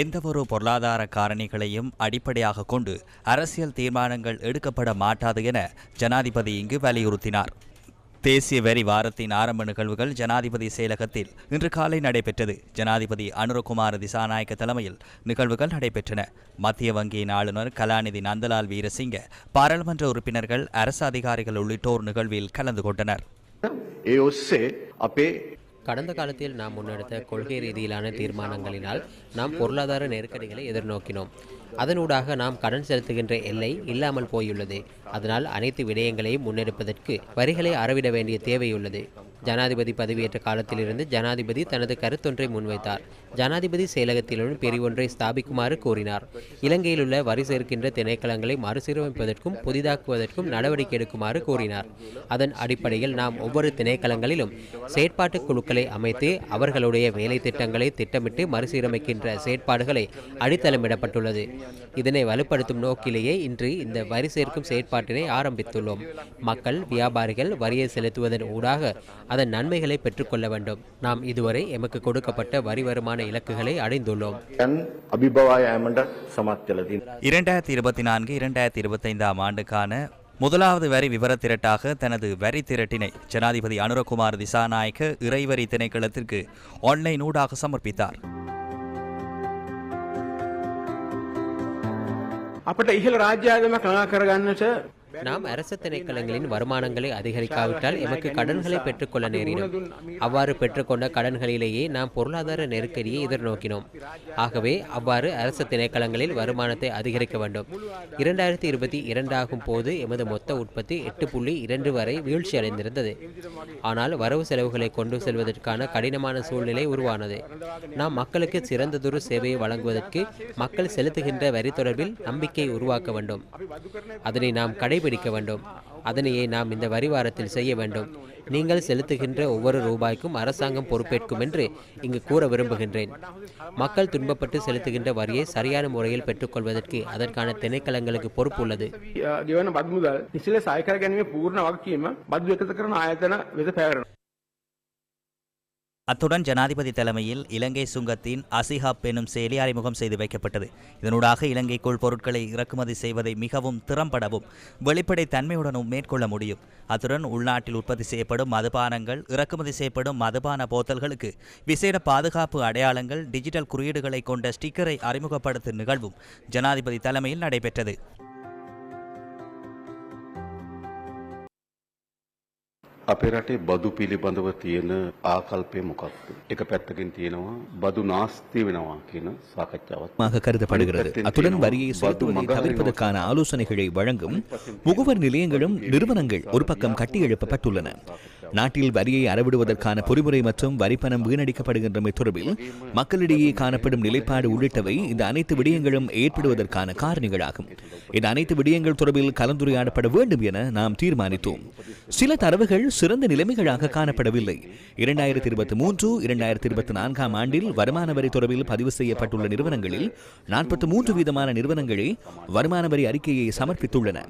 எந்தவொரு பொருளாதார காரணிகளையும் அடிப்படையாக கொண்டு அரசியல் தீர்மானங்கள் எடுக்கப்பட மாட்டாது என ஜனாதிபதி இங்கு வலியுறுத்தினார். தேசிய வரி வாரத்தின் ஆரம்ப நிகழ்வுகள் ஜனாதிபதி செயலகத்தில் இன்று காலை நடைபெற்றது. ஜனாதிபதி அனுரகுமார் திசாநாயக்க தலைமையில் நிகழ்வுகள் நடைபெற்றன. மத்திய வங்கியின் ஆளுநர் கலாநிதி நந்தலால் வீரசிங்க பாராளுமன்ற உறுப்பினர்கள் அரசு அதிகாரிகள் உள்ளிட்டோர் நிகழ்வில் கலந்து கொண்டனர். கடந்த காலத்தில் நாம் முன்னெடுத்த கொள்கை ரீதியிலான தீர்மானங்களினால் நாம் பொருளாதார நெருக்கடிகளை எதிர்நோக்கினோம். அதனூடாக நாம் கடன் செலுத்துகின்ற எல்லை இல்லாமல் போயுள்ளது. அதனால் அனைத்து விடயங்களையும் முன்னெடுப்பதற்கு வரிகளை அறவிட வேண்டிய தேவையுள்ளது. ஜனாதிபதி பதவியேற்ற காலத்திலிருந்து ஜனாதிபதி தனது கருத்தொன்றை முன்வைத்தார். ஜனாதிபதி செயலகத்திலும் பிரிவொன்றை ஸ்தாபிக்குமாறு கூறினார் இலங்கையில் உள்ள வரி சேர்க்கின்ற திணைக்களங்களை மறுசீரமைப்பதற்கும் புதிதாக்குவதற்கும் நடவடிக்கை எடுக்குமாறு கூறினார் அதன் அடிப்படையில் நாம் ஒவ்வொரு திணைக்களங்களிலும் செயற்பாட்டு குழுக்களை அமைத்து அவர்களுடைய வேலை திட்டங்களை திட்டமிட்டு மறுசீரமைக்கின்ற செயற்பாடுகளை அடித்தளமிடப்பட்டுள்ளது. இதனை வலுப்படுத்தும் நோக்கிலேயே இன்று இந்த வரி சேர்க்கும் செயற்பாட்டினை ஆரம்பித்துள்ளோம். மக்கள் வியாபாரிகள் வரியை செலுத்துவதன் ஊடாக அதன் நன்மைகளை பெற்றுக்கொள்ள வேண்டும் நாம் இதுவரை எமக்கு கொடுக்கப்பட்ட வரி வருமான இலக்குகளை அடைந்துள்ளோம் යන් අභිබවා යෑමට සමත් කළ තින්. இரண்டாயிரத்தி இருபத்தி நான்கு இரண்டாயிரத்தி இருபத்தைந்தாம் ஆண்டுக்கான முதலாவது வரி விவர திரட்டாக தனது வரி திரட்டினை ஜனாதிபதி அனுரகுமார் திசாநாயக்க இறைவரி திணைக்களத்திற்கு ஆன்லைன் ஊடாக சமர்ப்பித்தார் අපට ඉහළ රාජ්‍යාගමක් ළඟා කරගන්නට நாம் அரச திணைக்களங்களின் வருமானங்களை அதிகரிக்காவிட்டால் எமக்கு கடன்களை பெற்றுக்கொள்ள நேரிடும். அவ்வாறு பெற்றுக்கொண்ட கடன்களிலேயே நாம் பொருளாதார நெருக்கடியை எதிர்நோக்கினோம். ஆகவே அவ்வாறு அரச திணைக்களங்களில் வருமானத்தை அதிகரிக்க வேண்டும். இரண்டாயிரத்தி இருபத்தி இரண்டாகும் போது எமது மொத்த உற்பத்தி எட்டு புள்ளி இரண்டு வரை வீழ்ச்சி அடைந்திருந்தது. ஆனால் வரவு செலவுகளை கொண்டு செல்வதற்கான கடினமான சூழ்நிலை உருவானது. நாம் மக்களுக்கு சிறந்ததொரு சேவையை வழங்குவதற்கு மக்கள் செலுத்துகின்ற வரி தொடர்பில் நம்பிக்கை உருவாக்க வேண்டும். அதனை நாம் கடை கடைபிடிக்க வேண்டும். அதனையே நாம் இந்த வரி வாரத்தில் செய்ய வேண்டும். நீங்கள் செலுத்துகின்ற ஒவ்வொரு ரூபாய்க்கும் அரசாங்கம் பொறுப்பேற்கும் என்று இங்கு கூற விரும்புகின்றேன். மக்கள் துன்பப்பட்டு செலுத்துகின்ற வரியை சரியான முறையில் பெற்றுக்கொள்வதற்கு அதற்கான திணைக்களங்களுக்கு பொறுப்பு உள்ளது. சில சாய்க்கர் அத்துடன் ஜனாதிபதி தலைமையில் இலங்கை சுங்கத்தின் அசிஹாப் எனும் செயலி அறிமுகம் செய்து வைக்கப்பட்டது. இதனூடாக இலங்கைக்குள் பொருட்களை இறக்குமதி செய்வதை மிகவும் திறம்படவும் வெளிப்படை தன்மையுடனும் மேற்கொள்ள முடியும். அத்துடன் உள்நாட்டில் உற்பத்தி செய்யப்படும் மதுபானங்கள் இறக்குமதி செய்யப்படும் மதுபான போத்தல்களுக்கு விசேட பாதுகாப்பு அடையாளங்கள் டிஜிட்டல் குறியீடுகளை கொண்ட ஸ்டிக்கரை அறிமுகப்படுத்தும் நிகழ்வும் ஜனாதிபதி தலைமையில் நடைபெற்றது. අපේ රටේ බදු පිළිබඳව තියෙන ආකල්පය මොකක්ද? එක පැත්තකින් තියෙනවා බදු නාස්ති වෙනවා කියන සාකච්ඡාවක්. மாக கருதப்படுகிறது அத்துடன் வரியை செலுத்துவதை தவிர்ப்பதற்கான ஆலோசனைகளை வழங்கும் முகவர் நிலையங்களும் நிறுவனங்கள் ஒரு பக்கம் கட்டியெழுப்பப்பட்டுள்ளன நாட்டில் வரியை அறவிடுவதற்கான பொறிமுறை மற்றும் வரிப்பணம் வீணடிக்கப்படுகின்றமை தொடர்பில் மக்களிடையே காணப்படும் நிலைப்பாடு உள்ளிட்டவை இந்த அனைத்து விடயங்களும் ஏற்படுவதற்கான காரணிகளாகும். இந்த அனைத்து விடயங்கள் தொடர்பில் கலந்துரையாடப்பட வேண்டும் என நாம் தீர்மானித்தோம். சில தரவுகள் சிறந்த நிலைமைகளாக காணப்படவில்லை. இரண்டாயிரத்தி இருபத்தி மூன்று இரண்டாயிரத்தி இருபத்தி நான்காம் ஆண்டில் வருமான வரி தொடர்பில் பதிவு செய்யப்பட்டுள்ள நிறுவனங்களில் நாற்பத்தி மூன்று வீதமான நிறுவனங்களே வருமான வரி அறிக்கையை சமர்ப்பித்துள்ளன.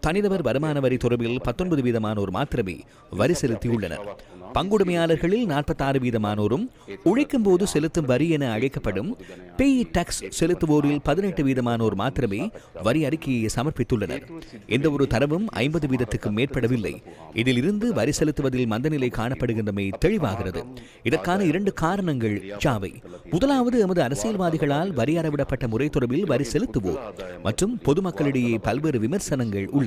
தனிநபர் வருமான வரி தொடர்பில் பத்தொன்பது வீதமானோர் மாத்திரமே வரி செலுத்தியுள்ளனர். பங்குடைமையாளர்களில் நாற்பத்தாறு வீதமானோரும் உழைக்கும் போது செலுத்தும் வரி என அழைக்கப்படும் பே டாக்ஸ் செலுத்துவோரில் பதினெட்டு வீதமானோர் மாத்திரமே வரி அறிக்கையை சமர்ப்பித்துள்ளனர். எந்த ஒரு தரவும் ஐம்பது வீதத்துக்கு மேற்படவில்லை. இதில் இருந்து வரி செலுத்துவதில் மந்தநிலை காணப்படுகின்றமை தெளிவாகிறது. இதற்கான இரண்டு காரணங்கள் யாவை? முதலாவது எமது அரசியல்வாதிகளால் வரி அறவிடப்பட்ட முறை தொடர்பில் வரி செலுத்துவோர் மற்றும் பொதுமக்களிடையே பல்வேறு விமர்சனங்கள் உள்ளன.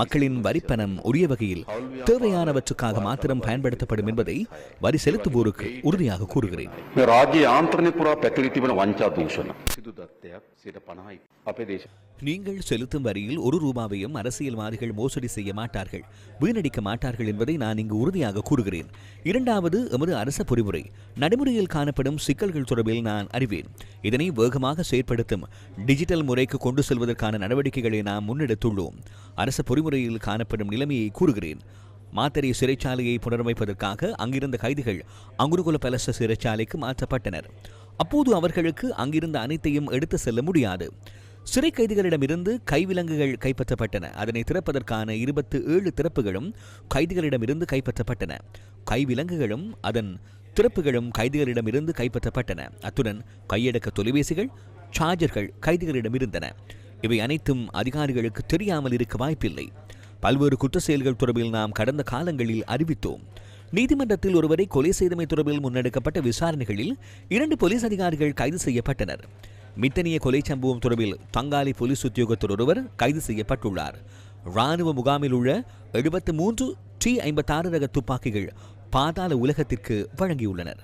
மக்களின் வரிப்பணம் உரிய வகையில் தேவையானவற்றுக்காக மாத்திரம் பயன்படுத்தப்படும் என்பதை வரி செலுத்துவோருக்கு உறுதியாக கூறுகிறேன் මේ රාජ්‍ය යාන්ත්‍රණය පුරා පැතිරී තිබෙන වංචා දූෂණ. සිදු දත්තයක් 50යි. අපේ දේශ நீங்கள் செலுத்தும் வரியில் ஒரு ரூபாவையும் அரசியல்வாதிகள் மோசடி செய்ய மாட்டார்கள். வீணடிக்க மாட்டார்கள் என்பதை நான் இங்கு உறுதியாக கூறுகிறேன். இரண்டாவது எமது அரச பொறிமுறை. நடைமுறையில் காணப்படும் சிக்கல்கள் தொடர்பில் நான் அறிவேன். இதனை வேகமாக செயற்படுத்தும் டிஜிட்டல் முறைக்கு கொண்டு செல்வதற்கான நடவடிக்கைகளை நாம் முன்னெடுத்துள்ளோம். அரச பொறிமுறையில் காணப்படும் நிலைமையை கூறுகிறேன். மாத்தறை சிறைச்சாலையை புனரமைப்பதற்காக அங்கிருந்த கைதிகள் அங்குருகுல பலச சிறைச்சாலைக்கு மாற்றப்பட்டனர். அப்போது அவர்களுக்கு அங்கிருந்த அனைத்தையும் எடுத்து செல்ல முடியாது. சிறை கைதிகளிடமிருந்து கைவிலங்குகள் கைப்பற்றப்பட்டன. அதனை திறப்பதற்கான இருபத்து ஏழு திறப்புகளும் கைதிகளிடமிருந்து கைப்பற்றப்பட்டன. கைவிலங்குகளும் அதன் திறப்புகளும் கைதிகளிடமிருந்து கைப்பற்றப்பட்டன. அத்துடன் கையடக்க தொலைபேசிகள் சார்ஜர்கள் கைதிகளிடம் இருந்தன இவை அனைத்தும் அதிகாரிகளுக்கு தெரியாமல் இருக்க வாய்ப்பில்லை. பல்வேறு குற்ற செயல்கள் தொடர்பில் நாம் கடந்த காலங்களில் அறிவித்தோம். நீதிமன்றத்தில் ஒருவரை கொலை செய்தமை தொடர்பில் முன்னெடுக்கப்பட்ட விசாரணைகளில் இரண்டு போலீஸ் அதிகாரிகள் கைது செய்யப்பட்டனர். மித்தனிய கொலை சம்பவம் தொடர்பில் தங்காலி போலீஸ் உத்தியோகத்தர் ஒருவர் கைது செய்யப்பட்டுள்ளார். ராணுவ முகாமில் உள்ள எழுபத்து மூன்று டி ஐம்பத்தாறு ரக துப்பாக்கிகள் பாதாள உலகத்திற்கு வழங்கியுள்ளனர்.